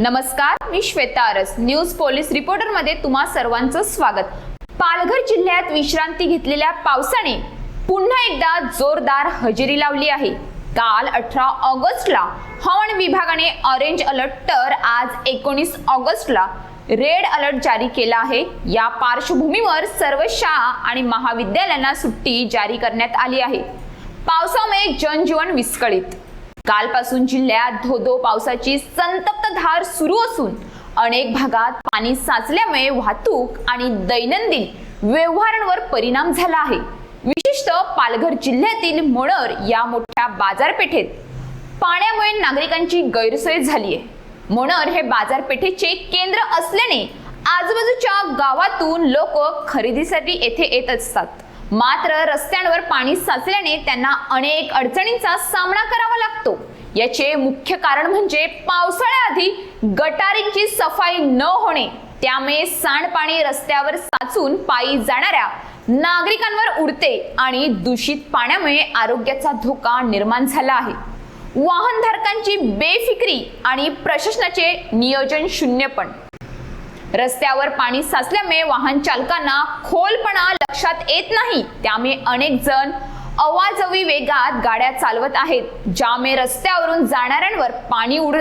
नमस्कार मी Shweta Aras news police रिपोर्टरमध्ये तुम्हा सर्वांचं स्वागत. पालघर जिल्ह्यात विश्रांती घेतलेल्या पावसाने पुन्हा एकदा जोरदार हजेरी लावली आहे. काल अठरा ऑगस्टला हवामान विभागाने ऑरेंज अलर्ट तर आज एकोणीस ऑगस्टला रेड अलर्ट जारी केला आहे. या पार्श्वभूमीवर सर्व शाळा आणि महाविद्यालयांना सुट्टी जारी करण्यात आली आहे. पावसामुळे जनजीवन विस्कळीत. कालपासून जिल्ह्यात धोधो पावसाची संतप्त धार सुरू असून अनेक भागात पाणी साचल्यामुळे वाहतूक आणि दैनंदिन व्यवहारांवर परिणाम झाला आहे. विशेषतः पालघर जिल्ह्यातील मोणर या मोठ्या बाजारपेठेत पाण्यामुळे नागरिकांची गैरसोय झाली आहे. मोणर हे बाजारपेठेचे केंद्र असल्याने आजूबाजूच्या गावातून लोक खरेदीसाठी येथे येत असतात. मात्र रस्त्यांवर पाणी साचल्याने त्यांना अनेक अडचणींचा सामना करावा लागतो. याचे मुख्य कारण म्हणजे पावसाळ्याआधी गटारींची सफाई न होणे त्यामुळे सांडपाणी रस्त्यावर साचून पायी जाणाऱ्या नागरिकांवर उडते आणि दूषित पाण्यामुळे आरोग्याचा धोका निर्माण झाला आहे. वाहनधारकांची बेफिक्री आणि प्रशासनाचे नियोजन शून्यपण रस्त्यावर पाणी साचल्यामुळे वाहन चालकांना खोलपणा लक्षात येत नाही त्यामुळे अनेक जण अवाजवी वेगात गाड्या चालवत आहेत. ज्यामुळे रस्त्यावरून जाणाऱ्यांवर पाणी उड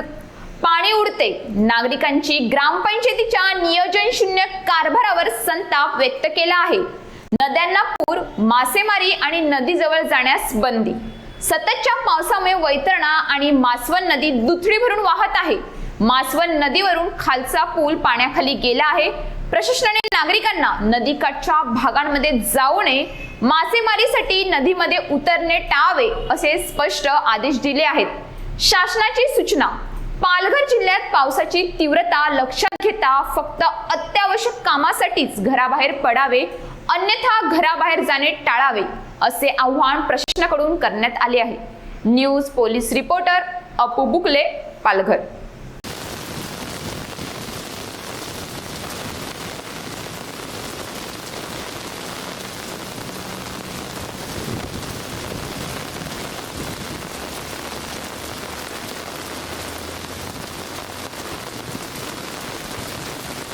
पाणी उडते. नागरिकांची ग्रामपंचायतीच्या नियोजन शून्य कारभारावर संताप व्यक्त केला आहे. नद्यांना पूर मासेमारी आणि नदीजवळ जाण्यास बंदी. सततच्या पावसामुळे वैतरणा आणि मासवण नदी दुथडी भरून वाहत आहे. मासवण नदीवरून खालचा पूल पाण्याखाली गेला आहे. प्रशासनाने नागरिकांना नदीकाठच्या भागांमध्ये जाऊ नये मासेमारीसाठी नदीमध्ये उतरणे टाळावे असे स्पष्ट आदेश दिले आहेत. शासनाची सूचना पालघर जिल्ह्यात पावसाची तीव्रता लक्षात घेता फक्त अत्यावश्यक कामासाठीच घराबाहेर पडावे अन्यथा घराबाहेर जाणे टाळावे असे आव्हान प्रशासनाकडून करण्यात आले आहे. News police reporter Apu Bukle Palghar.